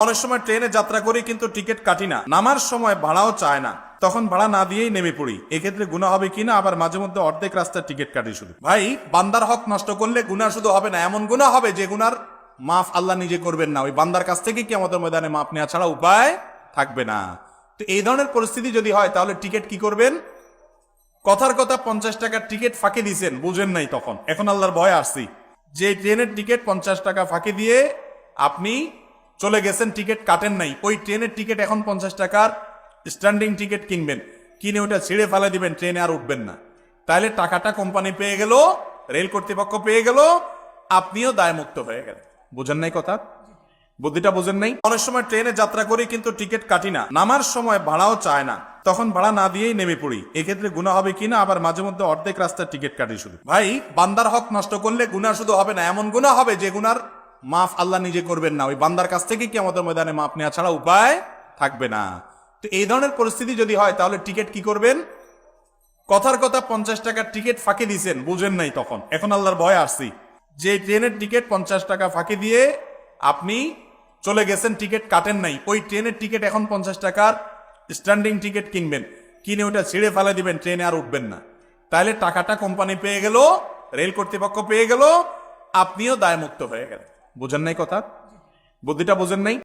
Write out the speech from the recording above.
অনেক সময় ট্রেনে যাত্রা করি কিন্তু টিকিট কাটি না। নামার সময় ভাড়াও চায় না। তখন ভাড়া না দিয়েই নেমে পড়ি। এক্ষেত্রে গুণা হবে কিনা আবার মাঝে মধ্যে অর্ধেক রাস্তার টিকিট কাটি শুধু। ভাই, বান্দার হক নষ্ট করলে গুণা শুধু হবে না। এমন গুণা হবে যে গুনার মাফ আল্লাহ নিজে করবেন না। ওই বান্দার কাছ থেকে কি আমাদের ময়দানে মাফ নেওয়া ছাড়া উপায় থাকবে না। তো এই ধরনের পরিস্থিতি যদি হয়, তাহলে টিকিট কি করবেন? কথার কথা পঞ্চাশ টাকার টিকিট ফাঁকি দিয়েছেন বুঝেন নাই তখন। এখন আল্লাহর ভয় আসছি। যে ট্রেনের টিকিট পঞ্চাশ টাকা ফাঁকি দিয়ে আপনি চলে গেছেন, টিকিট কাটেন নাই। ওই ট্রেনের টিকিট এখন পঞ্চাশ টাকার স্ট্যান্ডিং টিকিট কিনবেন। কিনে ওটা ছিঁড়ে ফেলে দিবেন, ট্রেনে আর উঠবেন না। তাহলে টাকাটা কোম্পানি পেয়ে গেল রেল কর্তৃপক্ষ পেয়ে গেল, আপনিও দায়মুক্ত হয়ে গেলেন। বুঝেন নাই কথা? বুদ্ধিটা বুঝেন নাই? অনেক সময় ট্রেনে যাত্রা করি কিন্তু টিকিট কাটি না। নামার সময় ভাড়াও চায় না। তখন ভাড়া না দিয়েই নেমে পড়ি। এক্ষেত্রে গুণা হবে কিনা আবার মাঝে মধ্যে অর্ধেক রাস্তার টিকিট কাটি শুধু। ভাই, বান্দার হক নষ্ট করলে গুণা শুধু হবে না। এমন গুণা হবে যে গুনার মাফ আল্লাহ নিজে করবেন না। ওই বান্দার কাছ থেকে কি আমাদের ময়দানে মাফ নেওয়া ছাড়া উপায় থাকবে না। তো এই ধরনের পরিস্থিতি যদি হয়, তাহলে টিকিট কি করবেন? কথার কথা পঞ্চাশ টাকার টিকিট ফাঁকি দিয়েছেন, বুঝেন নাই তখন। এখন আল্লাহর ভয় আসছি। যে ট্রেনের টিকিট পঞ্চাশ টাকা ফাঁকি দিয়ে আপনি চলে গেছেন, টিকিট কাটেন নাই, ওই ট্রেনের টিকিট এখন পঞ্চাশ টাকার স্ট্যান্ডিং টিকিট কিনবেন। কিনে ওটা ছিঁড়ে ফেলে দিবেন, ট্রেনে আর উঠবেন না। তাহলে টাকাটা কোম্পানি পেয়ে গেল রেল কর্তৃপক্ষ পেয়ে গেল, আপনিও দায়মুক্ত হয়ে গেলেন। বুঝেন নাই কথা? বুদ্ধিটা বোঝেন নাই?